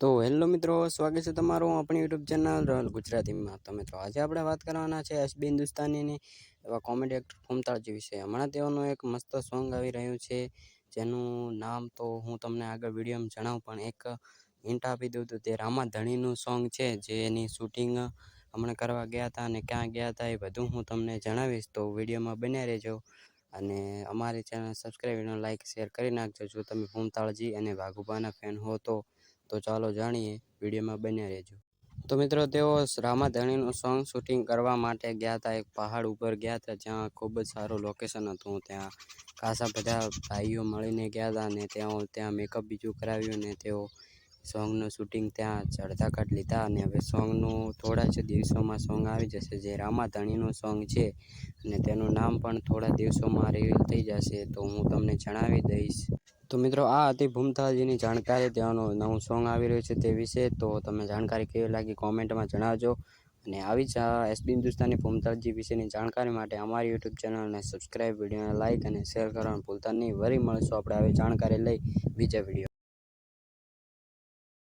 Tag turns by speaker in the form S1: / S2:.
S1: તો હેલો મિત્રો, સ્વાગત છે તમારું આપણી યુટ્યુબ ચેનલ રોયલ ગુજરાતીમાં. તો મિત્રો, આજે આપણે વાત કરવાના છે એસબી હિન્દુસ્તાનીની એવા કોમેડી એક્ટર ફૂમતાળજી વિશે. હમણાં તેઓનું એક મસ્ત સોંગ આવી રહ્યું છે, જેનું નામ તો હું તમને આગળ વિડીયોમાં જણાવું, પણ એક હિન્ટ આપી દઉં તો તે રામા ધણીનું સોંગ છે, જે એની શૂટિંગ હમણાં કરવા ગયા હતા અને ક્યાં ગયા હતા એ બધું હું તમને જણાવીશ. તો વિડીયોમાં બન્યા રહેજો અને અમારી ચેનલ સબસ્ક્રાઈબ લાઇક શેર કરી નાખજો. જો તમે ફૂમતાળજી અને વાઘુબાના ફેન હો તો તો ચાલો જાણીએ વિડીયોમાં બન્યા રહેજો. તો મિત્રો, તેઓ રામાધણીનું સોંગ શૂટિંગ કરવા માટે ગયા હતા એક પહાડ ઉપર ગયા હતા જ્યાં ખૂબ જ સારું લોકેશન હતું. ત્યાં ખાસા બધા ભાઈઓ મળીને ગયા હતા અને ત્યાં ત્યાં મેકઅપ બીજું કરાવ્યું અને તેઓ સોંગનું શૂટિંગ ત્યાં અડધા કટ લીધા અને હવે સોંગનું થોડા જ દિવસોમાં સોંગ આવી જશે. જે રામાધણીનું સોંગ છે અને તેનું નામ પણ થોડા દિવસોમાં રિવીલ થઈ જશે તો હું તમને જણાવી દઈશ. તો મિત્રો, આ હતી ભૂમતાજીની જાણકારી. તેઓનું નવું સોંગ આવી રહ્યું છે તે વિશે તો તમે જાણકારી કેવી લાગી કોમેન્ટમાં જણાવજો. અને આવી જ એસબી હિન્દુસ્તાની ભૂમતાજી વિશેની જાણકારી માટે અમારી યુટ્યુબ ચેનલને સબસ્ક્રાઈબ વિડીયોને લાઇક અને શેર કરવાનું ભૂલતા નહીં. વરી મળશું આપણે આવી જાણકારી લઈ બીજા વીડિયો